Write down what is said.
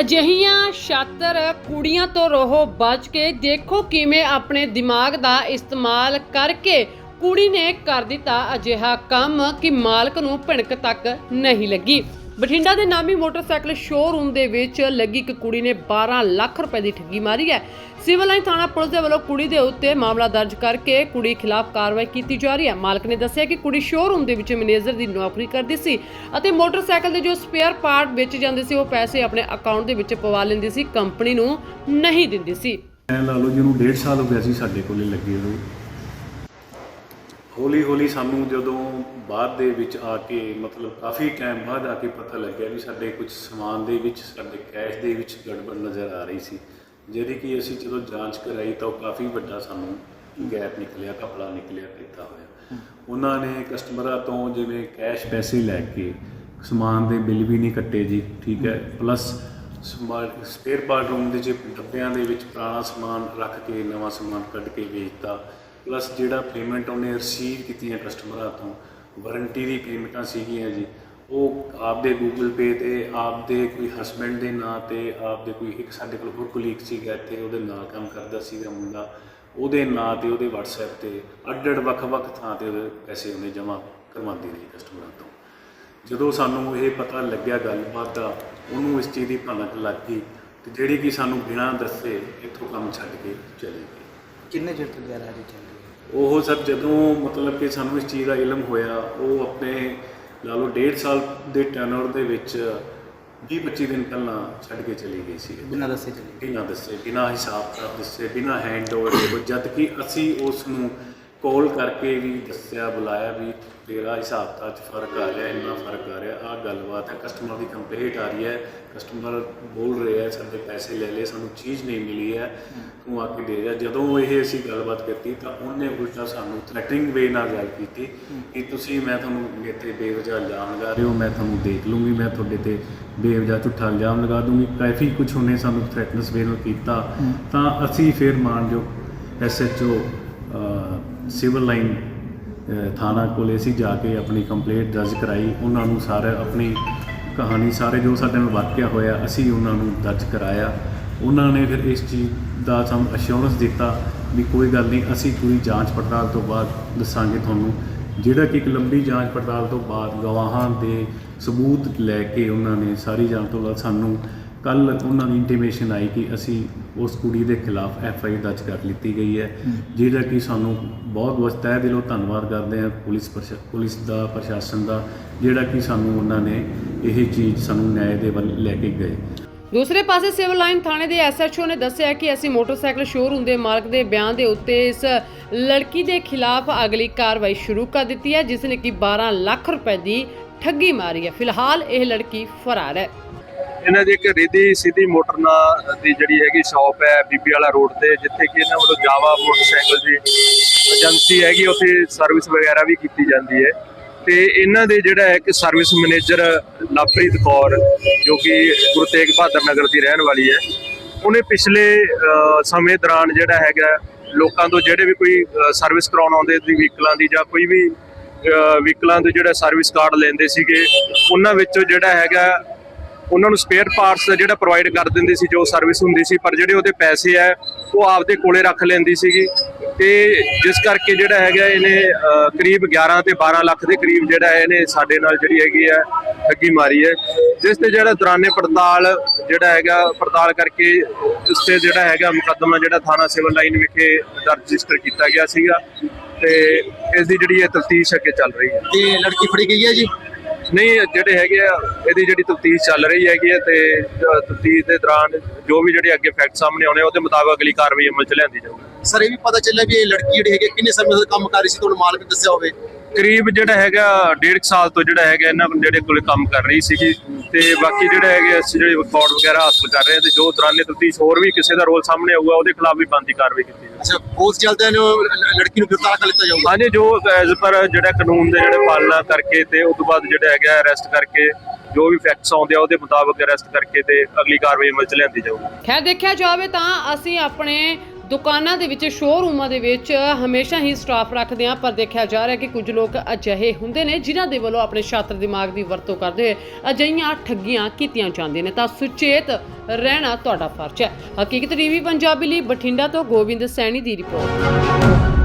ਅਜਿਹੀਆਂ ਛਾਤਰ ਕੁੜੀਆਂ ਤੋਂ ਰਹੋ ਬਚ ਕੇ ਦੇਖੋ ਕਿਵੇਂ ਆਪਣੇ ਦਿਮਾਗ ਦਾ ਇਸਤੇਮਾਲ ਕਰਕੇ ਕੁੜੀ ਨੇ ਕਰ ਦਿੱਤਾ ਅਜਿਹਾ ਕੰਮ ਕਿ ਮਾਲਕ ਨੂੰ ਭਿਣਕ ਤੱਕ ਨਹੀਂ ਲੱਗੀ। ਬਠਿੰਡਾ ਦੇ ਨਾਮੀ ਮੋਟਰਸਾਈਕਲ ਸ਼ੋਰੂਮ ਦੇ ਵਿੱਚ ਲੱਗੀ ਇੱਕ ਕੁੜੀ ਨੇ 12 ਲੱਖ ਰੁਪਏ ਦੀ ਠੱਗੀ ਮਾਰੀ ਹੈ। ਸਿਵਲ ਲਾਈਨ ਥਾਣਾ ਪੁਲਿਸ ਦੇ ਵੱਲੋਂ ਕੁੜੀ ਦੇ ਉੱਤੇ ਮਾਮਲਾ ਦਰਜ ਕਰਕੇ ਕੁੜੀ ਖਿਲਾਫ ਕਾਰਵਾਈ ਕੀਤੀ ਜਾ ਰਹੀ ਹੈ। ਮਾਲਕ ਨੇ ਦੱਸਿਆ ਕਿ ਕੁੜੀ ਸ਼ੋਰੂਮ ਦੇ ਵਿੱਚ ਮੈਨੇਜਰ ਦੀ ਨੌਕਰੀ ਕਰਦੀ ਸੀ ਅਤੇ ਮੋਟਰਸਾਈਕਲ ਦੇ ਜੋ ਸਪੇਅਰ ਪਾਰਟ ਵੇਚੇ ਜਾਂਦੇ ਸੀ, ਉਹ ਪੈਸੇ ਆਪਣੇ ਅਕਾਊਂਟ ਦੇ ਵਿੱਚ ਪਵਾ ਲੈਂਦੀ ਸੀ, ਕੰਪਨੀ ਨੂੰ ਨਹੀਂ ਦਿੰਦੀ ਸੀ। ਐ ਲਾ ਲਓ, ਜਿਹਨੂੰ ਡੇਢ ਸਾਲ ਹੋ ਗਿਆ ਸੀ ਸਾਡੇ ਕੋਲੇ ਲੱਗੇ ਨੂੰ। ਹੌਲੀ ਹੌਲੀ ਸਾਨੂੰ ਜਦੋਂ ਬਾਅਦ ਦੇ ਵਿੱਚ ਆ ਕੇ ਮਤਲਬ ਕਾਫੀ ਟਾਈਮ ਬਾਅਦ ਆ ਕੇ ਪਤਾ ਲੱਗਿਆ ਵੀ ਸਾਡੇ ਕੁਝ ਸਮਾਨ ਦੇ ਵਿੱਚ, ਸਾਡੇ ਕੈਸ਼ ਦੇ ਵਿੱਚ ਗੜਬੜ ਨਜ਼ਰ ਆ ਰਹੀ ਸੀ। ਜਿਹਦੀ ਕਿ ਅਸੀਂ ਜਦੋਂ ਜਾਂਚ ਕਰਾਈ ਤਾਂ ਉਹ ਕਾਫੀ ਵੱਡਾ ਸਾਨੂੰ ਗੈਪ ਨਿਕਲਿਆ ਕਪੜਾ ਨਿਕਲਿਆ, ਕੀਤਾ ਹੋਇਆ। ਉਹਨਾਂ ਨੇ ਕਸਟਮਰਾਂ ਤੋਂ ਜਿਵੇਂ ਕੈਸ਼ ਪੈਸੇ ਲੈ ਕੇ ਸਮਾਨ ਦੇ ਬਿੱਲ ਵੀ ਨਹੀਂ ਕੱਟੇ ਜੀ, ਠੀਕ ਹੈ। ਪਲੱਸ ਸਪੇਅਰ ਪਾਰਟ ਰੂਮ ਦੇ ਜੇ ਡੱਬਿਆਂ ਦੇ ਵਿੱਚ ਪੁਰਾਣਾ ਸਮਾਨ ਰੱਖ ਕੇ, ਨਵਾਂ ਸਮਾਨ ਕੱਢ ਕੇ ਵੇਚਤਾ ਪਲੱਸ ਜਿਹੜਾ ਪੇਮੈਂਟ ਉਹਨੇ ਰਿਸੀਵ ਕੀਤੀਆਂ ਕਸਟਮਰਾਂ ਤੋਂ ਵਾਰੰਟੀ ਦੀ ਪੇਮੈਂਟਾਂ ਸੀਗੀਆਂ ਜੀ, ਉਹ ਆਪਦੇ ਗੂਗਲ ਪੇ ਤੇ, ਆਪਦੇ ਕੋਈ ਹਸਬੈਂਡ ਦੇ ਨਾਂ ਤੇ, ਆਪਦੇ ਕੋਈ ਇੱਕ ਸਾਡੇ ਕੋਲ ਹੋਰ ਕੁਲੀਗ ਸੀਗਾ ਇੱਥੇ, ਉਹਦੇ ਨਾਲ ਕੰਮ ਕਰਦਾ ਸੀਗਾ ਮੁੰਡਾ, ਉਹਦੇ ਨਾਂ ਤੇ, ਉਹਦੇ WhatsApp ਤੇ, ਅੱਡ-ਅੱਡ, ਵੱਖ-ਵੱਖ ਥਾਂ ਤੇ ਉਹਦੇ ਪੈਸੇ ਉਹਨੇ ਜਮ੍ਹਾਂ ਕਰਵਾਉਂਦੀ ਰਹੀ ਕਸਟਮਰਾਂ ਤੋਂ। ਜਦੋਂ ਸਾਨੂੰ ਇਹ ਪਤਾ ਲੱਗਿਆ ਗੱਲਬਾਤ ਦਾ, ਉਹਨੂੰ ਇਸ ਚੀਜ਼ ਦੀ ਭਨਕ ਲੱਗ ਗਈ, ਤੇ ਜਿਹੜੀ ਕਿ ਸਾਨੂੰ ਬਿਨਾਂ ਦੱਸੇ ਇੱਥੋਂ ਕੰਮ ਛੱਡ ਕੇ ਚਲੇ ਗਈ ਕਿੰਨੇ ਚਿਰ ਤੋਂ ਗੈਰਾਜ ਚੱਲ ਰਹੀ ਹੈ ਉਹ ਸਭ ਜਦੋਂ ਮਤਲਬ ਕਿ ਸਾਨੂੰ ਇਸ ਚੀਜ਼ ਦਾ ਇਲਮ ਹੋਇਆ ਉਹ ਆਪਣੇ ਲਾ ਲਓ ਡੇਢ ਸਾਲ ਦੇ ਟਰਨਓਵਰ ਦੇ ਵਿੱਚ 20-25 ਦਿਨ ਪਹਿਲਾਂ ਛੱਡ ਕੇ ਚਲੀ ਗਈ ਸੀ। ਬਿਨਾਂ ਦੱਸੇ ਚਲੀ ਬਿਨਾਂ ਦੱਸੇ ਬਿਨਾਂ ਹਿਸਾਬ ਕਿਤਾਬ ਦੱਸੇ ਬਿਨਾਂ ਹੈਂਡਓਵਰ ਦੇ ਜਦ ਕਿ ਅਸੀਂ ਉਸ ਨੂੰ ਕਾਲ ਕਰਕੇ ਵੀ ਦੱਸਿਆ, ਬੁਲਾਇਆ ਵੀ ਤੇਰਾ ਹਿਸਾਬ ਤਾਂ 'ਚ ਫ਼ਰਕ ਆ ਰਿਹਾ, ਇੰਨਾ ਫ਼ਰਕ ਆ ਰਿਹਾ, ਆਹ ਗੱਲਬਾਤ ਹੈ ਕਸਟਮਰ ਦੀ ਕੰਪਲੇਂਟ ਆ ਰਹੀ ਹੈ ਕਸਟਮਰ ਬੋਲ ਰਿਹਾ ਹੈ, ਸਾਡੇ ਪੈਸੇ ਲੈ ਲਏ, ਸਾਨੂੰ ਚੀਜ਼ ਨਹੀਂ ਮਿਲੀ ਹੈ, ਤੂੰ ਆ ਕੇ ਦੇ ਜਾ ਜਦੋਂ ਇਹ ਅਸੀਂ ਗੱਲਬਾਤ ਕੀਤੀ ਤਾਂ ਉਹਨੇ ਉਲਟਾ ਸਾਨੂੰ ਥ੍ਰੈਟਨਿੰਗ ਵੇ ਨਾਲ ਗੱਲ ਕੀਤੀ ਕਿ ਤੁਸੀਂ, ਮੈਂ ਤੁਹਾਨੂੰ ਇੱਥੇ ਬੇਵਜਾ ਬੇਵਜ੍ਹਾ ਇਲਜ਼ਾਮ ਲਗਾ ਰਹੇ ਹੋ, ਮੈਂ ਤੁਹਾਨੂੰ ਦੇਖ ਲੂੰਗੀ, ਮੈਂ ਤੁਹਾਡੇ ਤੇ ਬੇਵਜ੍ਹਾ ਝੂਠਾ ਇਲਜ਼ਾਮ ਲਗਾ ਦੂੰਗੀ ਕਾਫੀ ਕੁਝ ਉਹਨੇ ਸਾਨੂੰ ਥ੍ਰੈਟਨਸ ਵੇ ਨਾਲ ਕੀਤਾ ਤਾਂ ਅਸੀਂ ਫਿਰ ਮਾਨਯੋਗ ਐਸਐਚਓ ਸਿਵਲ ਲਾਈਨ ਥਾਣਾ ਕੋਲੇ ਅਸੀਂ ਜਾ ਕੇ ਆਪਣੀ ਕੰਪਲੇਂਟ ਦਰਜ ਕਰਾਈ। ਉਹਨਾਂ ਨੂੰ ਸਾਰੇ ਆਪਣੀ ਕਹਾਣੀ ਸਾਰੇ ਜੋ ਸਾਡੇ ਨਾਲ ਵਾਕਿਆ ਹੋਇਆ, ਅਸੀਂ ਉਹਨਾਂ ਨੂੰ ਦਰਜ ਕਰਾਇਆ। ਉਹਨਾਂ ਨੇ ਫਿਰ ਇਸ ਚੀਜ਼ ਦਾ ਸਾਨੂੰ ਅਸ਼ੋਰੈਂਸ ਦਿੱਤਾ ਵੀ ਕੋਈ ਗੱਲ ਨਹੀਂ, ਅਸੀਂ ਪੂਰੀ ਜਾਂਚ ਪੜਤਾਲ ਤੋਂ ਬਾਅਦ ਦੱਸਾਂਗੇ ਤੁਹਾਨੂੰ। ਜਿਹੜਾ ਕਿ ਇੱਕ ਲੰਬੀ ਜਾਂਚ ਪੜਤਾਲ ਤੋਂ ਬਾਅਦ ਗਵਾਹਾਂ ਦੇ ਸਬੂਤ ਲੈ ਕੇ ਉਹਨਾਂ ਨੇ ਸਾਰੀ ਜਾਂਚ ਤੋਂ ਬਾਅਦ ਸਾਨੂੰ ਕੱਲ ਉਹਨਾਂ ਦੀ ਇੰਟੀਮੇਸ਼ਨ ਆਈ ਕਿ ਅਸੀਂ ਉਸ ਕੁੜੀ ਦੇ ਖਿਲਾਫ ਐਫ ਆਈ ਦਰਜ ਕਰ ਲਿੱਤੀ ਗਈ ਹੈ। ਜਿਹਦਾ ਕਿ ਸਾਨੂੰ ਬਹੁਤ ਬਹੁਤ ਤਹਿ ਦਿਲੋਂ ਧੰਨਵਾਦ ਕਰਦੇ ਹਾਂ ਪੁਲਿਸ ਪੁਲਿਸ ਦਾ ਪ੍ਰਸ਼ਾਸਨ ਦਾ ਜਿਹੜਾ ਕਿ ਸਾਨੂੰ ਉਹਨਾਂ ਨੇ ਇਹ ਚੀਜ਼ ਸਾਨੂੰ ਨਿਆਂ ਦੇ ਵੱਲ ਲੈ ਕੇ ਗਏ। ਦੂਸਰੇ ਪਾਸੇ ਸਿਵਲ ਲਾਈਨ ਥਾਣੇ ਦੇ ਐਸਐਚਓ ਨੇ ਦੱਸਿਆ ਕਿ ਅਸੀਂ ਮੋਟਰਸਾਈਕਲ ਸ਼ੋਰੂਮ ਦੇ ਮਾਲਕ ਦੇ ਬਿਆਨ ਦੇ ਉੱਤੇ ਇਸ ਲੜਕੀ ਦੇ ਖਿਲਾਫ ਅਗਲੀ ਕਾਰਵਾਈ ਸ਼ੁਰੂ ਕਰ ਦਿੱਤੀ ਹੈ ਜਿਸ ਨੇ ਕਿ 12 ਲੱਖ ਰੁਪਏ ਦੀ ਠੱਗੀ ਮਾਰੀ ਹੈ। ਫਿਲਹਾਲ ਇਹ ਲੜਕੀ ਫਰਾਰ ਹੈ। ਇਹਨਾਂ ਦੀ ਇੱਕ ਰਿਧੀ ਸਿੱਧੀ ਮੋਟਰ ਨਾਲ ਦੀ ਜਿਹੜੀ ਹੈਗੀ ਸ਼ਾਪ ਹੈ, ਬੀਬੀ ਵਾਲਾ ਰੋਡ ਤੇ, ਜਿੱਥੇ ਕਿ ਇਹਨਾਂ ਵੱਲੋਂ ਜਾਵਾ ਮੋਟਰਸਾਈਕਲ ਦੀ ਏਜੰਸੀ ਹੈਗੀ, ਉੱਥੇ ਸਰਵਿਸ ਵਗੈਰਾ ਵੀ ਕੀਤੀ ਜਾਂਦੀ ਹੈ। ਤੇ ਇਹਨਾਂ ਦੇ ਜਿਹੜਾ ਹੈ ਕਿ ਸਰਵਿਸ ਮੈਨੇਜਰ ਲਵਪ੍ਰੀਤ ਕੌਰ, ਜੋ ਕਿ ਗੁਰੂ ਤੇਗ ਬਹਾਦਰ ਨਗਰ ਦੀ ਰਹਿਣ ਵਾਲੀ ਹੈ, ਉਹਨੇ ਪਿਛਲੇ ਸਮੇਂ ਦੌਰਾਨ ਜਿਹੜਾ ਹੈਗਾ, ਲੋਕਾਂ ਤੋਂ ਜਿਹੜੇ ਵੀ ਕੋਈ ਸਰਵਿਸ ਕਰਾਉਣ ਆਉਂਦੇ ਸੀ ਵਹੀਕਲਾਂ ਦੀ ਜਾਂ ਕੋਈ ਵੀ ਵਹੀਕਲਾਂ ਦੇ ਜਿਹੜਾ ਸਰਵਿਸ ਕਾਰਡ ਲੈਂਦੇ ਸੀਗੇ, ਉਹਨਾਂ ਵਿੱਚੋਂ ਜਿਹੜਾ ਹੈਗਾ ਉਹਨਾਂ ਨੂੰ ਸਪੇਅਰ ਪਾਰਟਸ ਜਿਹੜਾ ਪ੍ਰੋਵਾਈਡ ਕਰ ਦਿੰਦੀ ਸੀ, ਜੋ ਸਰਵਿਸ ਹੁੰਦੀ ਸੀ, ਪਰ ਜਿਹੜੇ ਉਹਦੇ ਪੈਸੇ ਆ ਉਹ ਆਪਦੇ ਕੋਲੇ ਰੱਖ ਲੈਂਦੀ ਸੀਗੀ। ਤੇ ਜਿਸ ਕਰਕੇ ਜਿਹੜਾ ਹੈਗਾ ਇਹਨੇ ਕਰੀਬ 11 ਤੇ 12 ਲੱਖ ਦੇ ਕਰੀਬ ਜਿਹੜਾ ਇਹਨੇ ਸਾਡੇ ਨਾਲ ਜਿਹੜੀ ਹੈਗੀ ਹੈ, ਠੱਗੀ ਮਾਰੀ ਹੈ। ਜਿਸ ਤੇ ਜਿਹੜਾ ਦੌਰਾਨੇ ਪੜਤਾਲ ਜਿਹੜਾ ਹੈਗਾ, ਪੜਤਾਲ ਕਰਕੇ ਉਸ ਤੇ ਜਿਹੜਾ ਹੈਗਾ ਮੁਕੱਦਮਾ ਜਿਹੜਾ ਥਾਣਾ ਸਿਵਲ ਲਾਈਨ ਵਿਖੇ ਰਜਿਸਟਰ ਕੀਤਾ ਗਿਆ ਸੀਗਾ। ਤੇ ਇਸ ਦੀ ਜਿਹੜੀ ਹੈ ਤਫਤੀਸ਼ ਅੱਗੇ ਚੱਲ ਰਹੀ ਹੈ। ਇਹ ਲੜਕੀ ਫੜੀ ਗਈ ਹੈ ਜੀ? ਨਹੀਂ, ਜਿਹੜੇ ਹੈਗੇ ਆ, ਇਹਦੀ ਜਿਹੜੀ ਤਫਤੀਸ਼ ਚੱਲ ਰਹੀ ਹੈਗੀ ਹੈ ਤੇ ਤਫਤੀਸ਼ ਦੇ ਦੌਰਾਨ ਜੋ ਵੀ ਜਿਹੜੇ ਅੱਗੇ ਫੈਕਟ ਸਾਹਮਣੇ ਆਉਣੇ ਉਹਦੇ ਮੁਤਾਬਕ ਅਗਲੀ ਕਾਰਵਾਈ ਅਮਲ ਚ ਲਿਆਂਦੀ ਜਾਊਗੀ। ਸਰ, ਇਹ ਵੀ ਪਤਾ ਚੱਲਿਆ ਵੀ ਇਹ ਲੜਕੀ ਜਿਹੜੀ ਹੈਗੀ ਕਿੰਨੇ ਸਮੇਂ ਤੋਂ ਕੰਮ ਕਰ ਰਹੀ ਸੀ ਤੁਹਾਨੂੰ ਮਾਲਕ ਨੇ ਦੱਸਿਆ ਹੋਵੇ। ਕਰੀਬ ਜਿਹੜਾ ਹੈਗਾ ਡੇਢ ਕੁ ਸਾਲ ਤੋਂ ਜਿਹੜਾ ਹੈਗਾ ਇਹਨਾਂ ਜਿਹੜੇ ਕੋਲੇ ਕੰਮ ਕਰ ਰਹੀ ਸੀਗੀ ਤੇ ਬਾਕੀ ਜਿਹੜੇ ਹੈਗੇ ਅਸੀਂ ਜਿਹੜੇ ਰਿਕਾਰਡ ਵਗੈਰਾ ਹਾਸਲ ਕਰ ਰਹੇ ਹਾਂ ਤੇ ਜੋ ਦੌਰਾਨੇ ਤਫਤੀਸ਼ ਹੋਰ ਵੀ ਕਿਸੇ ਦਾ ਰੋਲ ਸਾਹਮਣੇ ਆਊਗਾ ਉਹਦੇ ਖਿਲਾਫ ਵੀ ਬਣਦੀ ਕਾਰਵਾਈ ਕੀਤੀ ਜਾਊਗੀ ਅੱਛਾ ਉਸ ਚਲਦੇ ਨੇ ਲੜਕੀ ਨੂੰ ਗ੍ਰਿਫਤਾਰ ਕਰ ਲਿੱਤਾ ਜਾਊਗਾ? ਹਾਂਜੀ ਜੋ ਐਜ਼ ਪਰ ਜਿਹੜਾ ਕਾਨੂੰਨ ਦੇ ਜਿਹੜੇ ਪਾਲਣਾ ਕਰਕੇ ਤੇ ਉਸ ਤੋਂ ਬਾਅਦ ਜਿਹੜਾ ਹੈਗਾ ਅਰੈਸਟ ਕਰਕੇ ਜੋ ਵੀ ਫੈਕਟਸ ਆਉਂਦੇ ਆ ਉਹਦੇ ਮੁਤਾਬਕ ਅਰੈਸਟ ਕਰਕੇ ਤੇ ਅਗਲੀ ਕਾਰਵਾਈ ਅਮਲ ਚ ਲਿਆਂਦੀ ਜਾਊਗੀ। ਖੈਰ ਦੇਖਿਆ ਜਾਵੇ ਤਾਂ ਅਸੀਂ ਆਪਣੇ ਦੁਕਾਨਾਂ ਦੇ ਵਿੱਚ ਸ਼ੋਅਰੂਮਾਂ ਦੇ ਵਿੱਚ ਹਮੇਸ਼ਾ ਹੀ ਸਟਾਫ ਰੱਖਦੇ ਆ, ਪਰ ਦੇਖਿਆ ਜਾ ਰਿਹਾ ਕਿ ਕੁਝ ਲੋਕ ਅਜਿਹੇ ਹੁੰਦੇ ਨੇ ਜਿਨ੍ਹਾਂ ਦੇ ਵੱਲੋਂ ਆਪਣੇ ਛਾਤਰ ਦਿਮਾਗ ਦੀ ਵਰਤੋਂ ਕਰਦੇ ਹੋਏ ਅਜਿਹੀਆਂ ਠੱਗੀਆਂ ਕੀਤੀਆਂ ਜਾਂਦੀਆਂ ਨੇ। ਤਾਂ ਸੁਚੇਤ ਰਹਿਣਾ ਤੁਹਾਡਾ ਫਰਜ਼ ਹੈ। ਹਕੀਕਤ ਟੀਵੀ, ਪੰਜਾਬੀ ਲਈ ਬਠਿੰਡਾ ਤੋਂ ਗੋਬਿੰਦ ਸੈਣੀ ਦੀ ਰਿਪੋਰਟ।